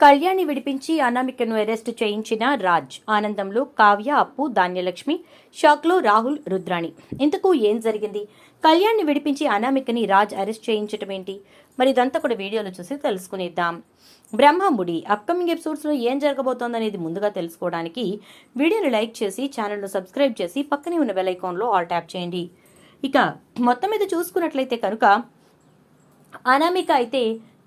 కళ్యాణి విడిపించి అనామికను అరెస్టు చేయించిన రాజ్ ఆనందంలో కావ్య అప్పు ధాన్యలక్ష్మి షాక్లో రాహుల్ రుద్రాణి. ఇంతకు ఏం జరిగింది? కళ్యాణ్ని విడిపించి అనామికని రాజ్ అరెస్ట్ చేయించటం ఏంటి? మరి ఇదంతా కూడా వీడియోలో చూసి తెలుసుకునేద్దాం. బ్రహ్మముడి అప్కమింగ్ ఎపిసోడ్స్లో ఏం జరగబోతోందనేది ముందుగా తెలుసుకోవడానికి వీడియోని లైక్ చేసి ఛానల్ను సబ్స్క్రైబ్ చేసి పక్కనే ఉన్న బెల్ ఐకాన్లో ఆల్ ట్యాప్ చేయండి. ఇక మొత్తం మీద చూసుకున్నట్లయితే కనుక అనామిక అయితే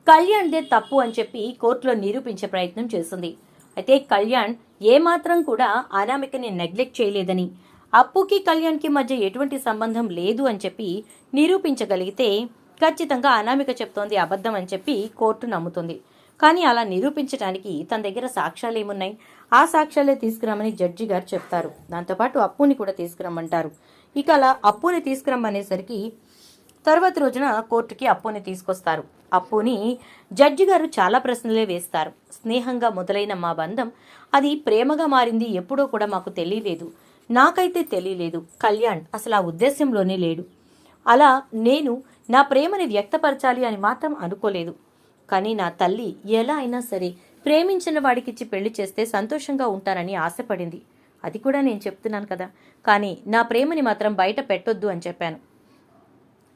కళ్యాణ్దే తప్పు అని చెప్పి కోర్టులో నిరూపించే ప్రయత్నం చేస్తుంది. అయితే కళ్యాణ్ ఏమాత్రం కూడా అనామికని నెగ్లెక్ట్ చేయలేదని అప్పుకి కళ్యాణ్కి మధ్య ఎటువంటి సంబంధం లేదు అని చెప్పి నిరూపించగలిగితే ఖచ్చితంగా అనామిక చెప్తోంది అబద్ధం అని చెప్పి కోర్టు నమ్ముతుంది. కానీ అలా నిరూపించడానికి తన దగ్గర సాక్ష్యాలు ఏమున్నాయి? ఆ సాక్ష్యాలే తీసుకురమ్మని జడ్జి గారు చెప్తారు. దాంతోపాటు అప్పుని కూడా తీసుకురమ్మంటారు. ఇక అలా అప్పుని తీసుకురమ్మనేసరికి తర్వాత రోజున కోర్టుకి అప్పుని తీసుకొస్తారు. అప్పుని జడ్జి గారు చాలా ప్రశ్నలే వేస్తారు. స్నేహంగా మొదలైన మా బంధం అది ప్రేమగా మారింది ఎప్పుడో కూడా మాకు తెలియలేదు. నాకైతే తెలియలేదు. కళ్యాణ్ అసలు ఆ ఉద్దేశంలోనే లేడు. అలా నేను నా ప్రేమని వ్యక్తపరచాలి అని మాత్రం అనుకోలేదు. కానీ నా తల్లి ఎలా అయినా సరే ప్రేమించిన వాడికిచ్చి పెళ్ళి చేస్తే సంతోషంగా ఉంటానని ఆశపడింది. అది కూడా నేను చెప్తున్నాను కదా. కానీ నా ప్రేమని మాత్రం బయట పెట్టొద్దు అని చెప్పాను.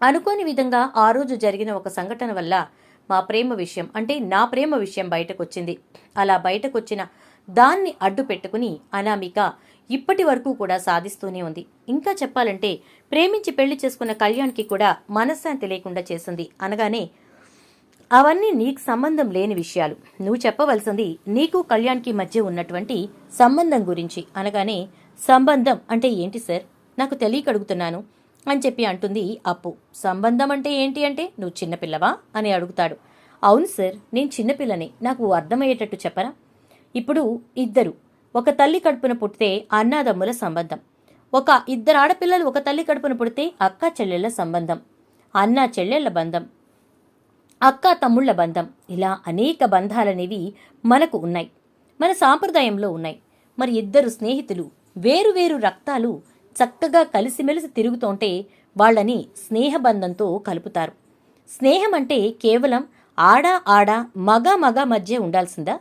అనుకోని విధంగా ఆ రోజు జరిగిన ఒక సంఘటన వల్ల మా ప్రేమ విషయం అంటే నా ప్రేమ విషయం బయటకొచ్చింది. అలా బయటకొచ్చిన దాన్ని అడ్డు పెట్టుకుని అనామిక ఇప్పటి వరకు కూడా సాధిస్తూనే ఉంది. ఇంకా చెప్పాలంటే ప్రేమించి పెళ్ళి చేసుకున్న కళ్యాణ్కి కూడా మనశ్శాంతి లేకుండా చేసింది. అనగానే అవన్నీ నీకు సంబంధం లేని విషయాలు. నువ్వు చెప్పవలసింది నీకు కళ్యాణ్కి మధ్య ఉన్నటువంటి సంబంధం గురించి. అనగానే సంబంధం అంటే ఏంటి సార్? నాకు తెలియక అడుగుతున్నాను. అని చెప్పి అంటుంది అప్పు. సంబంధం అంటే ఏంటి అంటే నువ్వు చిన్నపిల్లవా అని అడుగుతాడు. అవును సార్ నేను చిన్నపిల్లని నాకు అర్థమయ్యేటట్టు చెప్పరా? ఇప్పుడు ఇద్దరు. ఒక తల్లి కడుపున పుట్టితే అన్నాదమ్ముల సంబంధం. ఒక ఇద్దరు ఆడపిల్లలు ఒక తల్లి కడుపున పుడితే అక్క చెల్లెళ్ళ సంబంధం. అన్న చెల్లెళ్ళ బంధం. అక్క తమ్ముళ్ళ బంధం. ఇలా అనేక బంధాలనేవి మనకు ఉన్నాయి. మన సాంప్రదాయంలో ఉన్నాయి. మరి ఇద్దరు స్నేహితులు వేరు వేరు రక్తాలు చక్కగా కలిసిమెలిసి తిరుగుతుంటే వాళ్ళని స్నేహబంధంతో కలుపుతారు. స్నేహం అంటే కేవలం ఆడ ఆడ మగ మగ మధ్య ఉండాల్సిందా?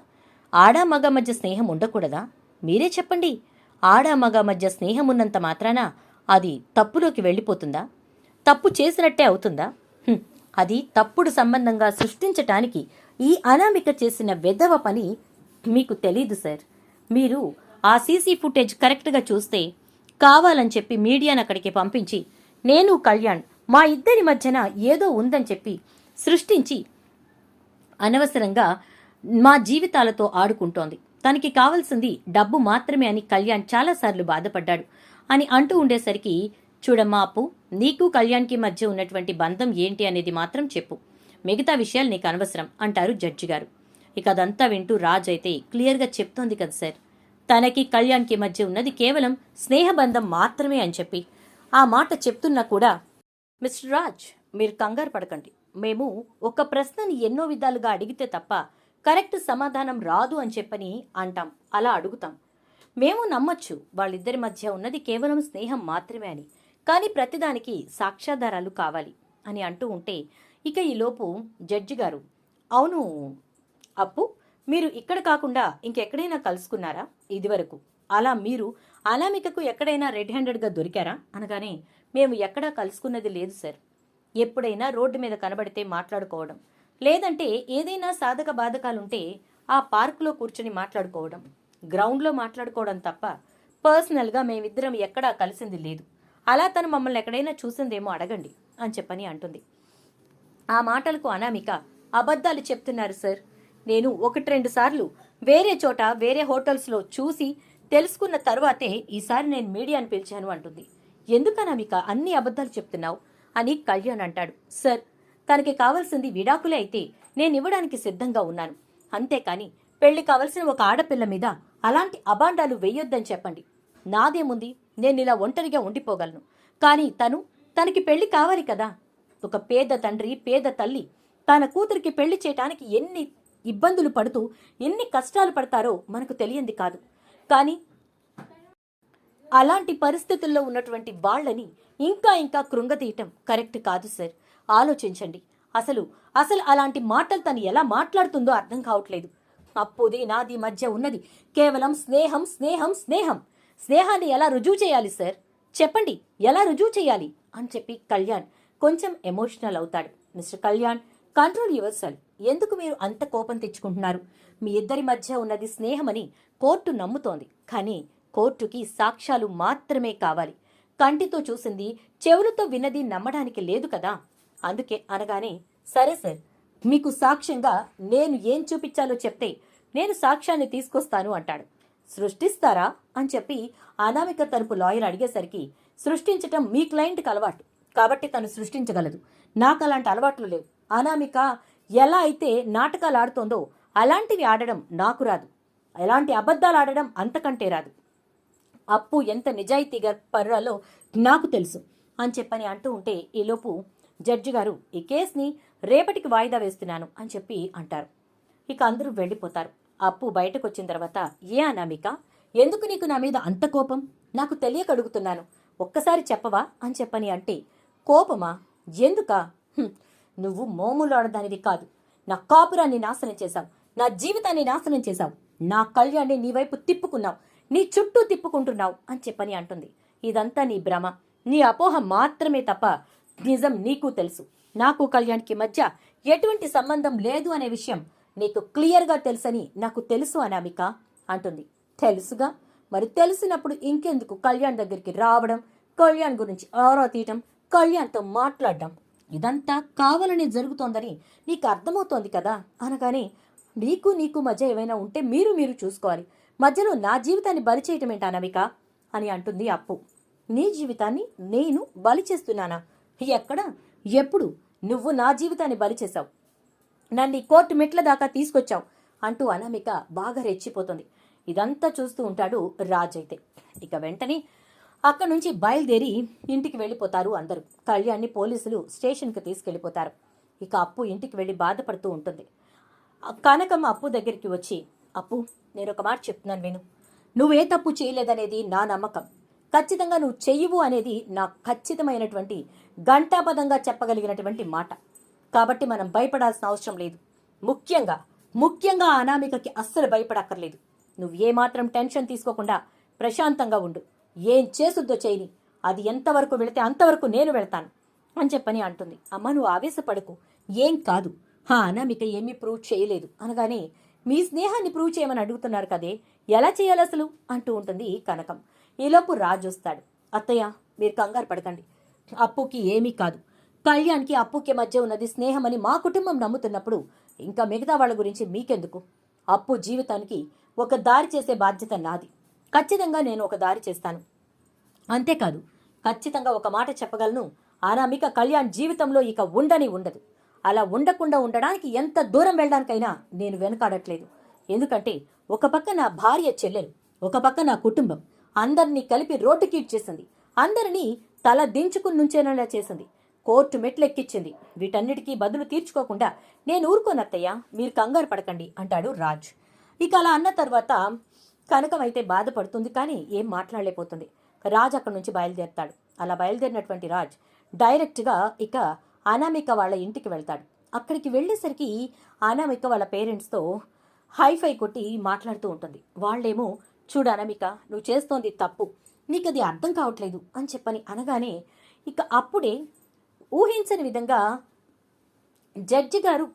ఆడ మగ మధ్య స్నేహం ఉండకూడదా? మీరే చెప్పండి. ఆడ మగ మధ్య స్నేహం ఉన్నంత మాత్రాన అది తప్పులోకి వెళ్ళిపోతుందా? తప్పు చేసినట్టే అవుతుందా? అది తప్పుడు సంబంధంగా సృష్టించటానికి ఈ అనామిక చేసిన వెధవ పని మీకు తెలీదు సార్. మీరు ఆ సీసీ ఫుటేజ్ కరెక్ట్గా చూస్తే కావాలని చెప్పి మీడియాను అక్కడికి పంపించి నేను కళ్యాణ్ మా ఇద్దరి మధ్యన ఏదో ఉందని చెప్పి సృష్టించి అనవసరంగా మా జీవితాలతో ఆడుకుంటోంది. తనకి కావాల్సింది డబ్బు మాత్రమే అని కళ్యాణ్ చాలాసార్లు బాధపడ్డాడు. అని అంటూ ఉండేసరికి చూడమ్మా అప్పు నీకు కళ్యాణ్కి మధ్య ఉన్నటువంటి బంధం ఏంటి అనేది మాత్రం చెప్పు. మిగతా విషయాలు నీకు అనవసరం అంటారు జడ్జి గారు ఇక అదంతా వింటూ రాజ్ అయితే క్లియర్గా చెప్తోంది కదా సార్. తనకి కళ్యాణ్కి మధ్య ఉన్నది కేవలం స్నేహబంధం మాత్రమే అని చెప్పి. ఆ మాట చెప్తున్నా కూడా మిస్టర్ రాజ్ మీరు కంగారు పడకండి. మేము ఒక ప్రశ్నని ఎన్నో విధాలుగా అడిగితే తప్ప కరెక్ట్ సమాధానం రాదు అని చెప్పని అంటాం. అలా అడుగుతాం. మేము నమ్మొచ్చు వాళ్ళిద్దరి మధ్య ఉన్నది కేవలం స్నేహం మాత్రమే అని. కానీ ప్రతిదానికి సాక్ష్యాధారాలు కావాలి అని అంటూ ఉంటే ఇక ఈలోపు జడ్జి గారు అవును అప్పు? మీరు ఇక్కడ కాకుండా ఇంకెక్కడైనా కలుసుకున్నారా? ఇదివరకు. అలా మీరు అనామికకు ఎక్కడైనా రెడ్ హ్యాండెడ్గా దొరికారా? అనగానే మేము ఎక్కడా కలుసుకున్నది లేదు సార్. ఎప్పుడైనా రోడ్డు మీద కనబడితే మాట్లాడుకోవడం. లేదంటే ఏదైనా సాధక బాధకాలుంటే ఆ పార్కులో కూర్చొని మాట్లాడుకోవడం. గ్రౌండ్లో మాట్లాడుకోవడం తప్ప పర్సనల్గా మేమిద్దరం ఎక్కడా కలిసింది లేదు. అలా తను మమ్మల్ని ఎక్కడైనా చూసిందేమో అడగండి అని చెప్పని అంటుంది. ఆ మాటలకు అనామిక అబద్ధాలు చెప్తున్నారు సార్. నేను ఒకటి రెండు సార్లు వేరే చోట వేరే హోటల్స్లో చూసి తెలుసుకున్న తర్వాతే ఈసారి నేను మీడియాను పిలిచాను అంటుంది. ఎందుకు అన్ని అబద్ధాలు చెప్తున్నావు? అని కళ్యాణ్ అంటాడు. సార్ తనకి కావాల్సింది విడాకులే అయితే నేను ఇవ్వడానికి సిద్ధంగా ఉన్నాను. అంతేకాని పెళ్ళి కావలసిన ఒక ఆడపిల్ల మీద అలాంటి అబాండాలు వెయ్యొద్దని చెప్పండి. నాదేముంది? నేను ఇలా ఒంటరిగా ఉండిపోగలను. కానీ తను తనకి పెళ్ళి కావాలి కదా. ఒక పేద తండ్రి పేద తల్లి తన కూతురికి పెళ్ళి చేయటానికి ఎన్ని ఇబ్బందులు పడుతూ ఎన్ని కష్టాలు పడతారో మనకు తెలియంది కాదు. కానీ అలాంటి పరిస్థితుల్లో ఉన్నటువంటి వాళ్ళని ఇంకా ఇంకా కృంగతీయటం కరెక్ట్ కాదు సార్. ఆలోచించండి. అసలు అసలు అలాంటి మాటలు తను ఎలా మాట్లాడుతుందో అర్థం కావట్లేదు. అప్పుది నాది మధ్య ఉన్నది కేవలం స్నేహం స్నేహం స్నేహం. స్నేహాన్ని ఎలా రుజువు చేయాలి సార్? చెప్పండి ఎలా రుజువు చేయాలి? అని చెప్పి కళ్యాణ్ కొంచెం ఎమోషనల్ అవుతాడు. Mister Kalyan control yourself. ఎందుకు మీరు అంత కోపం తెచ్చుకుంటున్నారు? మీ ఇద్దరి మధ్య ఉన్నది స్నేహమని కోర్టు నమ్ముతోంది. కానీ కోర్టుకి సాక్ష్యాలు మాత్రమే కావాలి. కంటితో చూసింది చెవులతో విన్నది నమ్మడానికి లేదు కదా? అందుకే అనగానే సరే సార్ మీకు సాక్ష్యంగా నేను ఏం చూపించాలో చెప్తే నేను సాక్ష్యాన్ని తీసుకొస్తాను అంటాడు. సృష్టిస్తారా? అని చెప్పి అనామిక తరపు లాయర్ అడిగేసరికి సృష్టించటం మీ క్లయింట్కి అలవాటు. కాబట్టి తను సృష్టించగలదు. నాకు అలాంటి అలవాట్లు లేవు. అనామిక ఎలా అయితే నాటకాలు ఆడుతోందో అలాంటివి ఆడడం నాకు రాదు. ఎలాంటి అబద్ధాలు ఆడడం అంతకంటే రాదు. అప్పు ఎంత నిజాయితీగా పర్రాలో నాకు తెలుసు అని చెప్పని అంటూ ఉంటే ఈలోపు జడ్జి గారు ఈ కేసుని రేపటికి వాయిదా వేస్తున్నాను అని చెప్పి అంటారు. ఇక అందరూ వెళ్ళిపోతారు. అప్పు బయటకు వచ్చిన తర్వాత ఏ అనామిక? ఎందుకు నీకు నా మీద అంత కోపం? నాకు తెలియక అడుగుతున్నాను. ఒక్కసారి చెప్పవా అని చెప్పని అంటే కోపమా? ఎందుకా? నువ్వు మోములాడదానిది కాదు. నా కాపురాన్ని నాశనం చేశావు. నా జీవితాన్ని నాశనం చేశావు. నా కళ్యాణ్ణి నీ వైపు తిప్పుకున్నావు. నీ చుట్టూ తిప్పుకుంటున్నావు అని చెప్పని అంటుంది. ఇదంతా నీ భ్రమ. నీ అపోహ మాత్రమే తప్ప నిజం నీకు తెలుసు. నాకు కళ్యాణ్కి మధ్య ఎటువంటి సంబంధం లేదు అనే విషయం నీకు క్లియర్గా తెలుసని నాకు తెలుసు అనామిక అంటుంది. తెలుసుగా? మరి తెలిసినప్పుడు ఇంకెందుకు కళ్యాణ్ దగ్గరికి రావడం కళ్యాణ్ గురించి ఆరా తీయటం కళ్యాణ్తో మాట్లాడడం? ఇదంతా కావాలని జరుగుతోందని నీకు అర్థమవుతోంది కదా? అనగానే నీకు నీకు మధ్య ఏమైనా ఉంటే మీరు మీరు చూసుకోవాలి. మధ్యలో నా జీవితాన్ని బలి చేయటం ఏంటా అని అంటుంది అప్పు. నీ జీవితాన్ని నేను బలి చేస్తున్నానా? ఎక్కడ? ఎప్పుడు? నువ్వు నా జీవితాన్ని బలి చేశావు. నన్ను ఈ కోర్టు మెట్ల దాకా తీసుకొచ్చావు అంటూ అనామిక బాగా రెచ్చిపోతుంది. ఇదంతా చూస్తూ ఉంటాడు రాజైతే అయితే. ఇక వెంటనే అక్కడి నుంచి బయలుదేరి ఇంటికి వెళ్ళిపోతారు అందరూ. కళ్యాణ్ని పోలీసులు స్టేషన్కి తీసుకెళ్ళిపోతారు. ఇక అప్పు ఇంటికి వెళ్ళి బాధపడుతూ ఉంటుంది. కనకమ్మ అప్పు దగ్గరికి వచ్చి అప్పు నేను ఒక మాట చెప్తున్నాను విను. నువ్వే తప్పు చేయలేదనేది నా నమ్మకం. ఖచ్చితంగా నువ్వు చెయ్యవు అనేది నా ఖచ్చితమైనటువంటి ఘంటాపదంగా చెప్పగలిగినటువంటి మాట. కాబట్టి మనం భయపడాల్సిన అవసరం లేదు. ముఖ్యంగా ముఖ్యంగా అనామికకి అస్సలు భయపడక్కర్లేదు. నువ్వు ఏమాత్రం టెన్షన్ తీసుకోకుండా ప్రశాంతంగా ఉండు. ఏం చేసుద్దో చేయని అది ఎంతవరకు వెళితే అంతవరకు నేను వెళ్తాను అని చెప్పని అంటుంది. అమ్మ నువ్వు ఆవేశపడకు. ఏం కాదు. హా అనామిక ఏమీ ప్రూవ్ చేయలేదు. అనగానే మీ స్నేహాన్ని ప్రూవ్ చేయమని అడుగుతున్నారు కదే. ఎలా చేయాలి అసలు? అంటూ ఉంటుంది కనకం. ఈలోపు రాజు వస్తాడు. అత్తయ్య మీరు కంగారు పడకండి. అప్పుకి ఏమీ కాదు. కళ్యాణ్కి అప్పుకి మధ్య ఉన్నది స్నేహమని మా కుటుంబం నమ్ముతున్నప్పుడు ఇంకా మిగతా వాళ్ళ గురించి మీకెందుకు? అప్పు జీవితానికి ఒక దారి చేసే బాధ్యత నాది. ఖచ్చితంగా నేను ఒక దారి చేస్తాను. అంతేకాదు ఖచ్చితంగా ఒక మాట చెప్పగలను. అనామిక కళ్యాణ్ జీవితంలో ఇక ఉండని ఉండదు. అలా ఉండకుండా ఉండడానికి ఎంత దూరం వెళ్ళడానికైనా నేను వెనకాడట్లేదు. ఎందుకంటే ఒక పక్క నా భార్య చెల్లెలు ఒక పక్క నా కుటుంబం అందరినీ కలిపి రోడ్డుకి చేసింది. అందరినీ తల దించుకుని నుంచేలా చేసింది. కోర్టు మెట్లెక్కిచ్చింది. వీటన్నిటికీ బదులు తీర్చుకోకుండా నేను ఊరుకోనత్తయ్యా మీరు కంగారు పడకండి అంటాడు రాజ్. ఇక అలా అన్న తర్వాత కనకం అయితే బాధపడుతుంది కానీ ఏం మాట్లాడలేకపోతుంది. రాజ్ అక్కడి నుంచి బయలుదేరుతాడు. అలా బయలుదేరినటువంటి రాజ్ డైరెక్ట్గా ఇక అనామిక వాళ్ళ ఇంటికి వెళ్తాడు. అక్కడికి వెళ్ళేసరికి అనామిక వాళ్ళ పేరెంట్స్తో హైఫై కొట్టి మాట్లాడుతూ ఉంటుంది. వాళ్ళేమో చూడు అనామిక నువ్వు చేస్తోంది తప్పు. నీకు అది అర్థం కావట్లేదు అని చెప్పని అనగానే ఇక అప్పుడే ఊహించని విధంగా జడ్జి గారు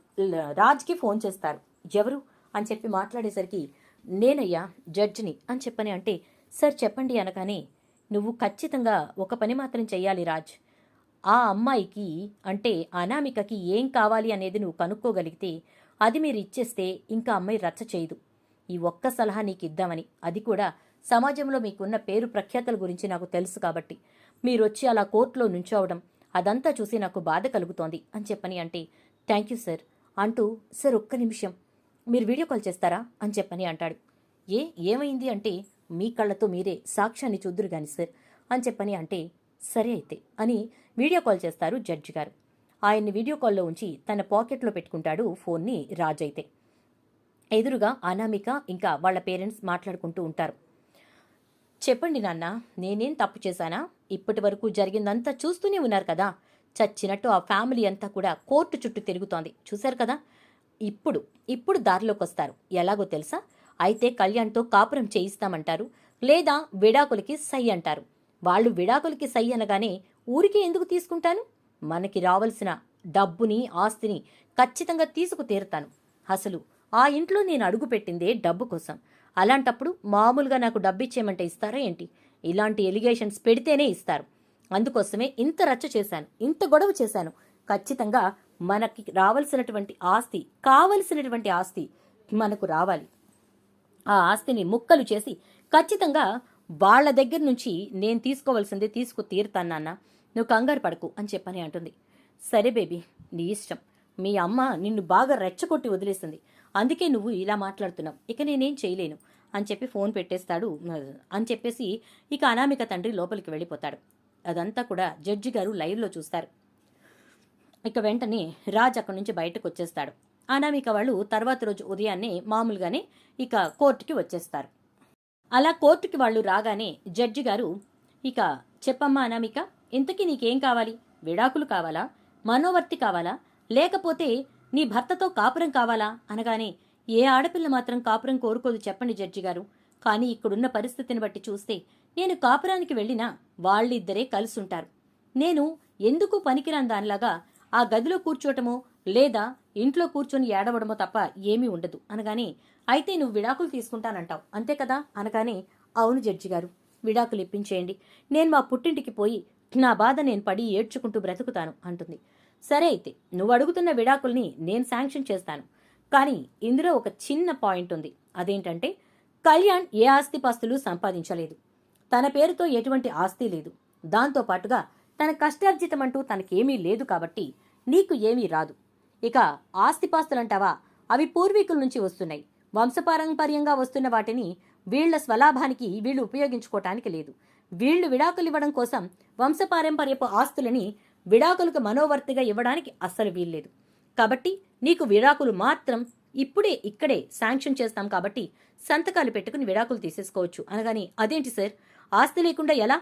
రాజ్కి ఫోన్ చేస్తారు. ఎవరు? అని చెప్పి మాట్లాడేసరికి నేనయ్యా జడ్జిని అని చెప్పని అంటే సార్ చెప్పండి అనగానే నువ్వు ఖచ్చితంగా ఒక పని మాత్రం చెయ్యాలి రాజ్. ఆ అమ్మాయికి అంటే అనామికకి ఏం కావాలి అనేది నువ్వు కనుక్కోగలిగితే అది మీరు ఇచ్చేస్తే ఇంకా అమ్మాయి రచ్చ చేయదు. ఈ ఒక్క సలహా నీకు ఇద్దామని. అది కూడా సమాజంలో మీకున్న పేరు ప్రఖ్యాతల గురించి నాకు తెలుసు కాబట్టి. మీరొచ్చి అలా కోర్టులో నుంచోవడం అదంతా చూసి నాకు బాధ కలుగుతోంది అని చెప్పని అంటే థ్యాంక్ యూ సార్ అంటూ సార్ ఒక్క నిమిషం. మీరు వీడియో కాల్ చేస్తారా అని చెప్పని అంటాడు. ఏ ఏమైంది అంటే మీ కళ్ళతో మీరే సాక్ష్యాన్ని చూద్దురు గాని సార్ అని చెప్పని అంటే సరే అయితే అని వీడియో కాల్ చేస్తారు జడ్జి గారు. ఆయన్ని వీడియో కాల్లో ఉంచి తన పాకెట్లో పెట్టుకుంటాడు ఫోన్ని రాజైతే అయితే. ఎదురుగా అనామిక ఇంకా వాళ్ళ పేరెంట్స్ మాట్లాడుకుంటూ ఉంటారు. చెప్పండి నాన్న నేనేం తప్పు చేశానా? ఇప్పటి వరకు జరిగిందంతా చూస్తూనే ఉన్నారు కదా. చచ్చినట్టు ఆ ఫ్యామిలీ అంతా కూడా కోర్టు చుట్టూ తిరుగుతోంది. చూశారు కదా? ఇప్పుడు ఇప్పుడు దారిలోకి వస్తారు ఎలాగో తెలుసా? అయితే కళ్యాణ్తో కాపురం చేయిస్తామంటారు లేదా విడాకులకి సై అంటారు. వాళ్ళు విడాకులకి సై అనగానే ఊరికే ఎందుకు తీసుకుంటాను? మనకి రావాల్సిన డబ్బుని ఆస్తిని ఖచ్చితంగా తీసుకు తీరుతాను అసలు ఆ ఇంట్లో నేను అడుగుపెట్టిందే డబ్బు కోసం. అలాంటప్పుడు మామూలుగా నాకు డబ్బు ఇచ్చేయమంటే ఇస్తారా ఏంటి? ఇలాంటి ఎలిగేషన్స్ పెడితేనే ఇస్తారు. అందుకోసమే ఇంత రచ్చ చేశాను ఇంత గొడవ చేశాను. ఖచ్చితంగా మనకి రావలసినటువంటి ఆస్తి కావలసినటువంటి ఆస్తి మనకు రావాలి. ఆ ఆస్తిని ముక్కలు చేసి ఖచ్చితంగా వాళ్ళ దగ్గర నుంచి నేను తీసుకోవాల్సింది తీసుకు తీరుతాను నాన్న. నువ్వు కంగారు పడకు అని చెప్పని అంటుంది. సరే బేబీ నీ ఇష్టం. మీ అమ్మ నిన్ను బాగా రెచ్చగొట్టి వదిలేసింది. అందుకే నువ్వు ఇలా మాట్లాడుతున్నావు. ఇక నేనేం చేయలేను అని చెప్పి ఫోన్ పెట్టేస్తాడు అని చెప్పేసి ఇక అనామిక తండ్రి లోపలికి వెళ్ళిపోతాడు. అదంతా కూడా జడ్జి గారు లైవ్లో చూస్తారు. ఇక వెంటనే రాజ్ అక్కడి నుంచి బయటకు వచ్చేస్తాడు. అనామిక వాళ్ళు తర్వాత రోజు ఉదయాన్నే మామూలుగానే ఇక కోర్టుకి వచ్చేస్తారు. అలా కోర్టుకి వాళ్ళు రాగానే జడ్జి గారు ఇక చెప్పమ్మా అనామిక ఇంతకీ నీకేం కావాలి? విడాకులు కావాలా? మనోవర్తి కావాలా? లేకపోతే నీ భర్తతో కాపురం కావాలా? అనగానే ఏ ఆడపిల్ల మాత్రం కాపురం కోరుకోదు చెప్పండి జడ్జి గారు. కానీ ఇక్కడున్న పరిస్థితిని బట్టి చూస్తే నేను కాపురానికి వెళ్ళినా వాళ్ళిద్దరే కలుసుంటారు. నేను ఎందుకు పనికిరాని దానిలాగా ఆ గదిలో కూర్చోటమో లేదా ఇంట్లో కూర్చొని ఏడవడమో తప్ప ఏమీ ఉండదు అనగానే అయితే నువ్వు విడాకులు తీసుకుంటానంటావు. అంతే కదా? అనగానే అవును జడ్జి గారు విడాకులు ఇప్పించేయండి. నేను మా పుట్టింటికి పోయి నా బాధ నేను పడి ఏడ్చుకుంటూ బ్రతుకుతాను అంటుంది. సరే అయితే నువ్వు అడుగుతున్న విడాకుల్ని నేను శాంక్షన్ చేస్తాను. కానీ ఇందులో ఒక చిన్న పాయింట్ ఉంది. అదేంటంటే కళ్యాణ్ ఏ ఆస్తిపాస్తులు సంపాదించలేదు. తన పేరుతో ఎటువంటి ఆస్తి లేదు. దాంతో పాటుగా తన కష్టార్జితమంటూ తనకేమీ లేదు కాబట్టి నీకు ఏమీ రాదు. ఇక ఆస్తిపాస్తులంటావా? అవి పూర్వీకుల నుంచి వస్తున్నాయి. వంశపారంపర్యంగా వస్తున్న వాటిని వీళ్ళ స్వలాభానికి వీళ్ళు ఉపయోగించుకోవటానికి లేదు. వీళ్ళు విడాకులు ఇవ్వడం కోసం వంశపారంపర్యపు ఆస్తులని విడాకులకు మనోవర్తిగా ఇవ్వడానికి అస్సలు వీల్లేదు. కాబట్టి నీకు విడాకులు మాత్రం ఇప్పుడే ఇక్కడే శాంక్షన్ చేస్తాం కాబట్టి సంతకాలు పెట్టుకుని విడాకులు తీసేసుకోవచ్చు. అనగానే అదేంటి సార్? ఆస్తి లేకుండా ఎలా?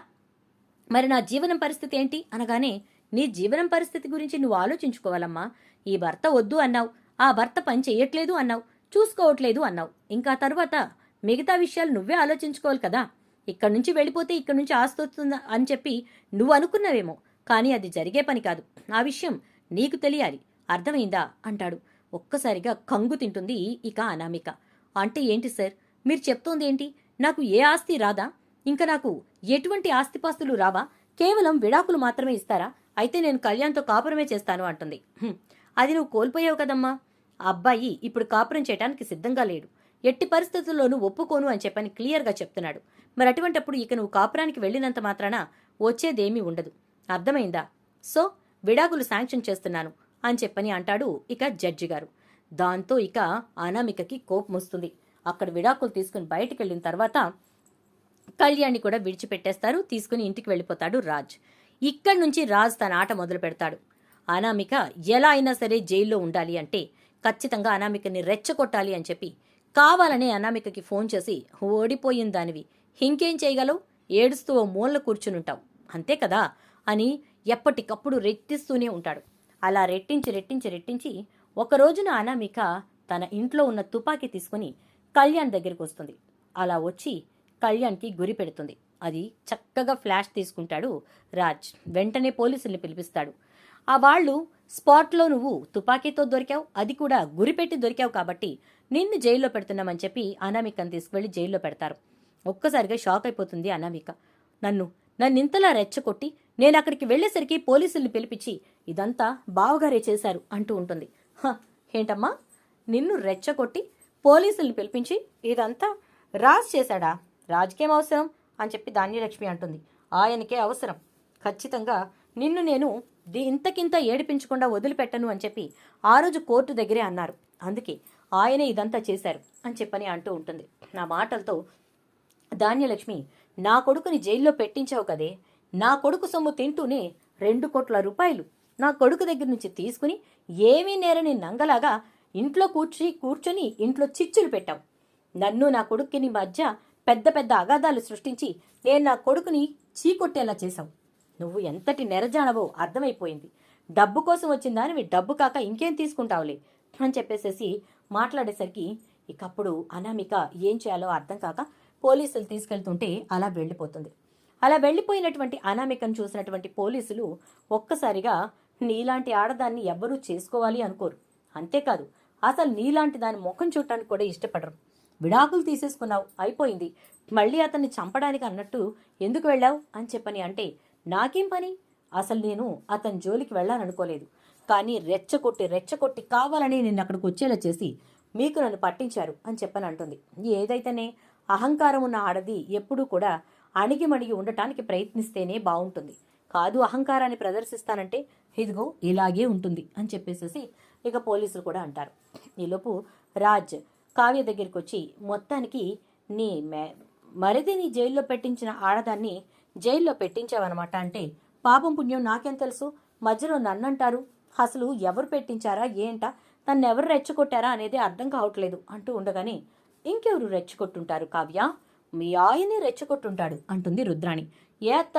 మరి నా జీవనం పరిస్థితి ఏంటి? అనగానే నీ జీవనం పరిస్థితి గురించి నువ్వు ఆలోచించుకోవాలమ్మా. ఈ భర్త వద్దు అన్నావు. ఆ భర్త పని చెయ్యట్లేదు అన్నావు. చూసుకోవట్లేదు అన్నావు. ఇంకా తర్వాత మిగతా విషయాలు నువ్వే ఆలోచించుకోవాలి కదా. ఇక్కడి నుంచి వెళ్ళిపోతే ఇక్కడి నుంచి ఆస్తి వస్తుందా అని చెప్పి నువ్వు అనుకున్నావేమో. కానీ అది జరిగే పని కాదు. ఆ విషయం నీకు తెలియాలి. అర్థమైందా? అంటాడు. ఒక్కసారిగా కంగు తింటుంది ఇక అనామిక. అంటే ఏంటి సార్? మీరు చెప్తోంది ఏంటి? నాకు ఏ ఆస్తి రాదా? ఇంకా నాకు ఎటువంటి ఆస్తిపాస్తులు రావా? కేవలం విడాకులు మాత్రమే ఇస్తారా? అయితే నేను కళ్యాణ్తో కాపురమే చేస్తాను అంటుంది. అది నువ్వు కోల్పోయావు కదమ్మా. అబ్బాయి ఇప్పుడు కాపురం చేయడానికి సిద్ధంగా లేడు. ఎట్టి పరిస్థితుల్లోనూ ఒప్పుకోను అని చెప్పని క్లియర్గా చెప్తున్నాడు. మరి అటువంటప్పుడు ఇక నువ్వు కాపురానికి వెళ్ళినంత మాత్రాన వచ్చేదేమీ ఉండదు. అర్థమైందా? సో విడాకులు శాంక్షన్ చేస్తున్నాను అని చెప్పని అంటాడు ఇక జడ్జి గారు. దాంతో ఇక అనామికకి కోపం వస్తుంది. అక్కడ విడాకులు తీసుకుని బయటకు వెళ్ళిన తర్వాత కళ్యాణ్ని కూడా విడిచిపెట్టేస్తారు తీసుకుని ఇంటికి వెళ్ళిపోతాడు రాజ్. ఇక్కడి నుంచి రాజ్ తన ఆట మొదలు పెడతాడు. అనామిక ఎలా అయినా సరే జైల్లో ఉండాలి అంటే ఖచ్చితంగా అనామికని రెచ్చగొట్టాలి అని చెప్పి కావాలనే అనామికకి ఫోన్ చేసి ఓడిపోయిన దానివి ఇంకేం చేయగలవు? ఏడుస్తూ ఓ మూల కూర్చునుంటావు. అంతే కదా? అని ఎప్పటికప్పుడు రెట్టిస్తూనే ఉంటాడు. అలా రెట్టించి రెట్టించి రెట్టించి ఒక రోజున అనామిక తన ఇంట్లో ఉన్న తుపాకీ తీసుకుని కళ్యాణ్ దగ్గరికి వస్తుంది. అలా వచ్చి కళ్యాణ్కి గురి పెడుతుంది. అది చక్కగా ఫ్లాష్ తీసుకుంటాడు రాజ్. వెంటనే పోలీసుల్ని పిలిపిస్తాడు. ఆ వాళ్ళు స్పాట్లో నువ్వు తుపాకీతో దొరికావు అది కూడా గురిపెట్టి దొరికావు కాబట్టి నిన్ను జైల్లో పెడుతున్నామని చెప్పి అనామికను తీసుకువెళ్ళి జైల్లో పెడతారు. ఒక్కసారిగా షాక్ అయిపోతుంది అనామిక. నన్ను నన్ను ఇంతలా రెచ్చగొట్టి నేను అక్కడికి వెళ్ళేసరికి పోలీసుల్ని పిలిపించి ఇదంతా బావగారే చేశారు అంటూ ఉంటుంది. ఏంటమ్మా? నిన్ను రెచ్చగొట్టి పోలీసుల్ని పిలిపించి ఇదంతా రాజ్ చేశాడా? రాజ్కేం అవసరం? అని చెప్పి ధాన్యలక్ష్మి అంటుంది. ఆయనకే అవసరం. ఖచ్చితంగా నిన్ను నేను ఇంతకింత ఏడిపించకుండా వదిలిపెట్టను అని చెప్పి ఆ రోజు కోర్టు దగ్గరే అన్నారు. అందుకే ఆయనే ఇదంతా చేశారు అని చెప్పని అంటూ ఉంటుంది. నా మాటలతో ధాన్యలక్ష్మి నా కొడుకుని జైల్లో పెట్టించావు కదే. నా కొడుకు సొమ్ము తింటూనే రెండు కోట్ల రూపాయలు నా కొడుకు దగ్గర నుంచి తీసుకుని ఏమీ నేరని నంగలాగా ఇంట్లో కూర్చి కూర్చొని ఇంట్లో చిచ్చులు పెట్టావు. నన్ను నా కొడుక్కిని మధ్య పెద్ద పెద్ద అగాధాలు సృష్టించి నేను నా కొడుకుని చీకొట్టేలా చేశావు. నువ్వు ఎంతటి నెరజానవో అర్థమైపోయింది. డబ్బు కోసం వచ్చిన దానివి డబ్బు కాక ఇంకేం తీసుకుంటావులే అని చెప్పేసేసి మాట్లాడేసరికి ఇక అప్పుడు అనామిక ఏం చేయాలో అర్థం కాక పోలీసులు తీసుకెళ్తుంటే అలా వెళ్ళిపోతుంది. అలా వెళ్ళిపోయినటువంటి అనామికను చూసినటువంటి పోలీసులు ఒక్కసారిగా నీలాంటి ఆడదాన్ని ఎవ్వరూ చేసుకోవాలి అనుకోరు. అంతేకాదు అసలు నీలాంటి దాని ముఖం చూడటానికి కూడా ఇష్టపడరు. విడాకులు తీసేసుకున్నావు అయిపోయింది. మళ్ళీ అతన్ని చంపడానికి అన్నట్టు ఎందుకు వెళ్ళావు అని చెప్పని అంటే నాకేం పని? అసలు నేను అతని జోలికి వెళ్ళాలనుకోలేదు కానీ రెచ్చగొట్టి రెచ్చగొట్టి కావాలని నిన్ను అక్కడికి వచ్చేలా చేసి మీకు నన్ను పట్టించారు అని చెప్పని అంటుంది. ఏదైతేనే అహంకారం ఉన్న ఆడది ఎప్పుడూ కూడా అణిగిమణిగి ఉండటానికి ప్రయత్నిస్తేనే బాగుంటుంది. కాదు అహంకారాన్ని ప్రదర్శిస్తానంటే ఇదిగో ఇలాగే ఉంటుంది అని చెప్పేసేసి ఇక పోలీసులు కూడా అంటారు. ఈలోపు రాజ్ కావ్య దగ్గరికి వచ్చి మొత్తానికి నీ మే మరిదిని జైల్లో పెట్టించిన ఆడదాన్ని జైల్లో పెట్టించావన్నమాట అంటే పాపం పుణ్యం నాకేం తెలుసు? మధ్యలో నన్నంటారు అసలు ఎవరు పెట్టించారా? ఏంటా? తను ఎవరు రెచ్చగొట్టారా? అనేది అర్థం కావట్లేదు అంటూ ఉండగానే ఇంకెవరు రెచ్చగొట్టుంటారు కావ్య? మీ ఆయనే రెచ్చగొట్టుంటాడు అంటుంది రుద్రాణి. ఏ అత్త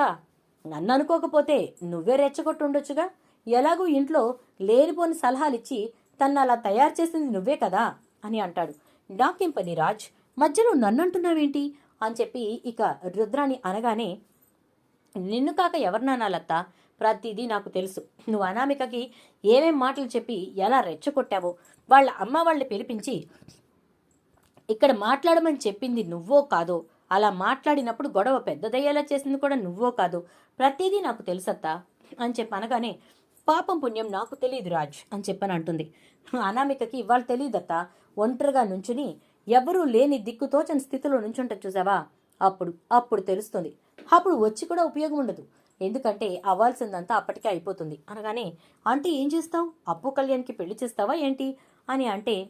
నన్ను అనుకోకపోతే నువ్వే రెచ్చగొట్టుండొచ్చుగా? ఎలాగూ ఇంట్లో లేనిపోని సలహాలిచ్చి తన్ను అలా తయారు చేసింది నువ్వే కదా? అని అంటాడు. నాకేం పని రాజ్? మధ్యలో నన్నంటున్నావేంటి? అని చెప్పి ఇక రుద్రాణి అనగానే నిన్ను కాక ఎవరినానాలత్తా ప్రతిదీ నాకు తెలుసు. నువ్వు అనామికకి ఏమేం మాటలు చెప్పి ఎలా రెచ్చగొట్టావో వాళ్ళ అమ్మ వాళ్ళని పిలిపించి ఇక్కడ మాట్లాడమని చెప్పింది నువ్వో కాదో అలా మాట్లాడినప్పుడు గొడవ పెద్దదయ్యేలా చేసింది కూడా నువ్వో కాదు ప్రతిదీ నాకు తెలుసత్తా? అని చెప్పి అనగానే పాపం పుణ్యం నాకు తెలియదు రాజ్ అని చెప్పని అంటుంది. అనామికకి ఇవాళ తెలియదత్తా ఒంటరిగా నుంచుని ఎవరూ లేని దిక్కుతోచని స్థితిలో నుంచుంట చూసావా? అప్పుడు అప్పుడు తెలుస్తుంది. అప్పుడు వచ్చి కూడా ఉపయోగం ఉండదు. ఎందుకంటే అవ్వాల్సిందంతా అప్పటికే అయిపోతుంది. అనగానే అంటే ఏం చేస్తావు? అప్పు కళ్యాణ్కి పెళ్ళి చేస్తావా ఏంటి? అని అంటే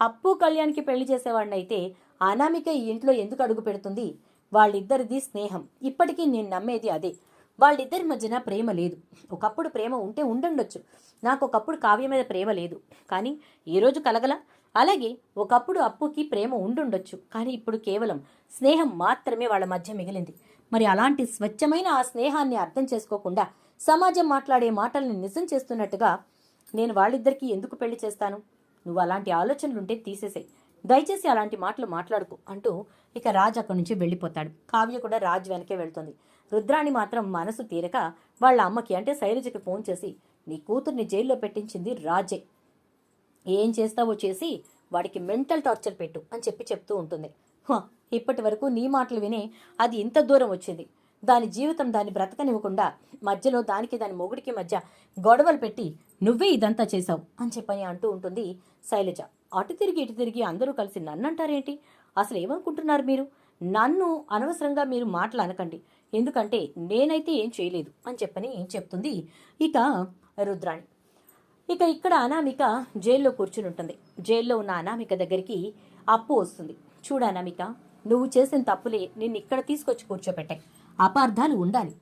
అప్పు కళ్యాణ్కి పెళ్ళి చేసేవాడిని అయితే అనామిక ఈ ఇంట్లో ఎందుకు అడుగు పెడుతుంది? వాళ్ళిద్దరిది స్నేహం. ఇప్పటికీ నేను నమ్మేది అదే. వాళ్ళిద్దరి మధ్యన ప్రేమ లేదు. ఒకప్పుడు ప్రేమ ఉంటే ఉండుండొచ్చు. నాకు ఒకప్పుడు కావ్య మీద ప్రేమ లేదు. కానీ ఈరోజు కలగల? అలాగే ఒకప్పుడు అప్పుకి ప్రేమ ఉండుండొచ్చు కానీ ఇప్పుడు కేవలం స్నేహం మాత్రమే వాళ్ళ మధ్య మిగిలింది. మరి అలాంటి స్వచ్ఛమైన ఆ స్నేహాన్ని అర్థం చేసుకోకుండా సమాజం మాట్లాడే మాటల్ని నిజం చేస్తున్నట్టుగా నేను వాళ్ళిద్దరికీ ఎందుకు పెళ్ళి చేస్తాను? నువ్వు అలాంటి ఆలోచనలుంటే తీసేసాయి. దయచేసి అలాంటి మాటలు మాట్లాడుకో అంటూ ఇక రాజ్ అక్కడి నుంచి వెళ్ళిపోతాడు. కావ్య కూడా రాజ్ వెనకే వెళ్తుంది. రుద్రాణి మాత్రం మనసు తీరక వాళ్ళ అమ్మకి అంటే శైలజకి ఫోన్ చేసి నీ కూతుర్ని జైల్లో పెట్టించింది రాజే. ఏం చేస్తావో చేసి వాడికి మెంటల్ టార్చర్ పెట్టు అని చెప్పి చెప్తూ ఉంటుంది. ఇప్పటి వరకు నీ మాటలు వినే అది ఇంత దూరం వచ్చింది. దాని జీవితం దాన్ని బ్రతకనివ్వకుండా మధ్యలో దానికి దాని మొగుడికి మధ్య గొడవలు పెట్టి నువ్వే ఇదంతా చేశావు అని చెప్పని అంటూ ఉంటుంది శైలజ. అటు తిరిగి ఇటు తిరిగి అందరూ కలిసి నన్ను అంటారేంటి అసలు ఏమనుకుంటున్నారు మీరు? నన్ను అనవసరంగా మీరు మాటలు అనకండి. ఎందుకంటే నేనైతే ఏం చేయలేదు అని చెప్పని చెప్తుంది ఇక రుద్రాణి. ఇక ఇక్కడ అనామిక జైల్లో కూర్చుని ఉంటుంది. జైల్లో ఉన్న అనామిక దగ్గరికి అప్పు వస్తుంది. చూడు అనామిక నువ్వు చేసిన తప్పులే నిన్ను ఇక్కడ తీసుకొచ్చి కూర్చోపెట్టాయి. అపార్థాలు ఉండాలి.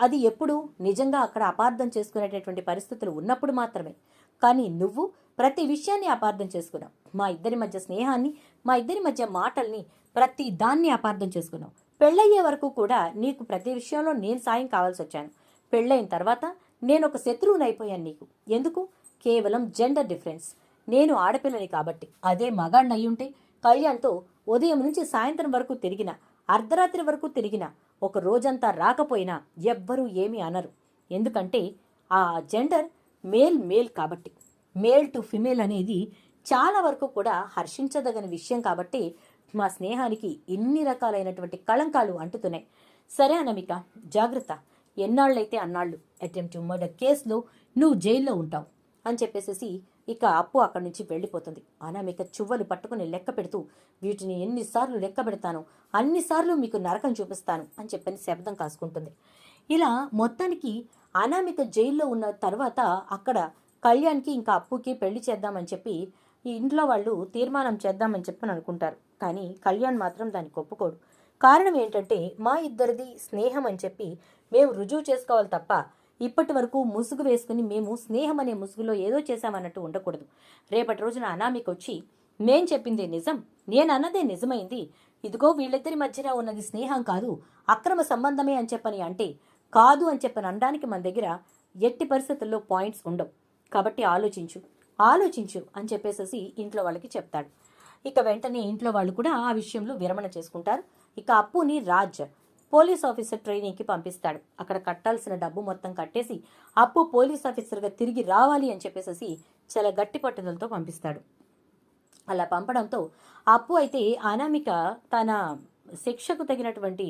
అది ఎప్పుడు? నిజంగా అక్కడ అపార్థం చేసుకునేటటువంటి పరిస్థితులు ఉన్నప్పుడు మాత్రమే. కానీ నువ్వు ప్రతి విషయాన్ని అపార్థం చేసుకున్నావు. మా ఇద్దరి మధ్య స్నేహాన్ని మా ఇద్దరి మధ్య మాటల్ని ప్రతి దాన్ని అపార్థం చేసుకున్నావు. పెళ్ళయ్యే వరకు కూడా నీకు ప్రతి విషయంలో నేను సాయం కావాల్సి వచ్చాను. పెళ్ళైన తర్వాత నేను ఒక శత్రువునైపోయాను నీకు. ఎందుకు? కేవలం జెండర్ డిఫరెన్స్ నేను ఆడపిల్లని కాబట్టి. అదే మగాడినయ్యుంటే కళ్యాణ్తో ఉదయం నుంచి సాయంత్రం వరకు తిరిగిన అర్ధరాత్రి వరకు తిరిగిన ఒక రోజంతా రాకపోయినా ఎవ్వరూ ఏమీ అనరు. ఎందుకంటే ఆ జెండర్ మేల్ మేల్ కాబట్టి. మేల్ టు ఫిమేల్ అనేది చాలా వరకు కూడా హర్షించదగిన విషయం కాబట్టి మా స్నేహానికి ఇన్ని రకాలైనటువంటి కళంకాలు అంటుతున్నాయి. సరే అనమిక జాగ్రత్త. ఎన్నాళ్ళైతే అన్నాళ్ళు అటెంప్ట్ మర్డర్ కేసులో నువ్వు జైల్లో ఉంటావు అని చెప్పేసేసి ఇక అప్పు అక్కడి నుంచి వెళ్ళిపోతుంది. అనామిక చువ్వలు పట్టుకుని లెక్క పెడుతూ వీటిని ఎన్నిసార్లు లెక్క పెడతాను? అన్నిసార్లు మీకు నరకం చూపిస్తాను? అని చెప్పని శబ్దం కాసుకుంటుంది. ఇలా మొత్తానికి అనామిక జైల్లో ఉన్న తర్వాత అక్కడ కళ్యాణ్కి ఇంకా అప్పుకి పెళ్ళి చేద్దామని చెప్పి ఈ ఇంట్లో వాళ్ళు తీర్మానం చేద్దామని చెప్పని అనుకుంటారు. కానీ కళ్యాణ్ మాత్రం దానికి ఒప్పుకోడు. కారణం ఏంటంటే మా ఇద్దరిది స్నేహం అని చెప్పి మేము రుజువు చేసుకోవాలి తప్ప ఇప్పటి వరకు ముసుగు వేసుకుని మేము స్నేహం అనే ముసుగులో ఏదో చేశామన్నట్టు ఉండకూడదు. రేపటి రోజున అనామికొచ్చి మేం చెప్పింది నిజం నేను అన్నదే నిజమైంది. ఇదిగో వీళ్ళిద్దరి మధ్యన ఉన్నది స్నేహం కాదు అక్రమ సంబంధమే అని చెప్పని అంటే కాదు అని చెప్పని అనడానికి మన దగ్గర ఎట్టి పరిస్థితుల్లో పాయింట్స్ ఉండవు. కాబట్టి ఆలోచించు ఆలోచించు అని చెప్పేసి ఇంట్లో వాళ్ళకి చెప్తాడు. ఇక వెంటనే ఇంట్లో వాళ్ళు కూడా ఆ విషయంలో విరమణ చేసుకుంటారు. ఇక అప్పుని రాజ్ పోలీస్ ఆఫీసర్ ట్రైనింగ్కి పంపిస్తాడు. అక్కడ కట్టాల్సిన డబ్బు మొత్తం కట్టేసి అప్పు పోలీస్ ఆఫీసర్గా తిరిగి రావాలి అని చెప్పేసి చాలా గట్టి పట్టుదలతో పంపిస్తాడు. అలా పంపడంతో అప్పు అయితే అనామిక తన శిక్షకు తగినటువంటి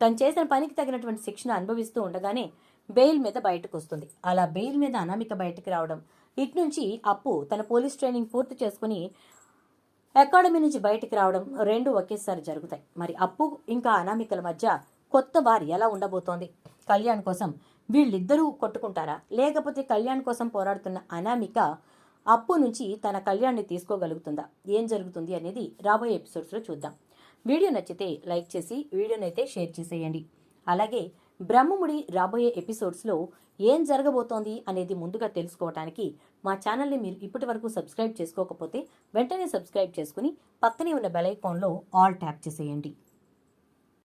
తను చేసిన పనికి తగినటువంటి శిక్షను అనుభవిస్తూ ఉండగానే బెయిల్ మీద బయటకు వస్తుంది అలా బెయిల్ మీద అనామిక బయటకు రావడం ఇటు నుంచి అప్పు తన పోలీస్ ట్రైనింగ్ పూర్తి చేసుకుని అకాడమీ నుంచి బయటికి రావడం రెండు ఒకేసారి జరుగుతాయి. మరి అప్పు ఇంకా అనామికల మధ్య కొత్త వారి ఎలా ఉండబోతోంది? కళ్యాణ్ కోసం వీళ్ళిద్దరూ కొట్టుకుంటారా? లేకపోతే కళ్యాణ్ కోసం పోరాడుతున్న అనామిక అప్పు నుంచి తన కళ్యాణ్ని తీసుకోగలుగుతుందా? ఏం జరుగుతుంది అనేది రాబోయే ఎపిసోడ్స్లో చూద్దాం. వీడియో నచ్చితే లైక్ చేసి వీడియోనైతే షేర్ చేసేయండి. అలాగే బ్రహ్మముడి రాబోయే ఎపిసోడ్స్లో ఏం జరగబోతోంది అనేది ముందుగా తెలుసుకోవటానికి మా ఛానల్ని మీరు ఇప్పటి వరకు సబ్స్క్రైబ్ చేసుకోకపోతే వెంటనే సబ్స్క్రైబ్ చేసుకుని పక్కనే ఉన్న బెల్ ఐకాన్లో ఆల్ ట్యాప్ చేసేయండి.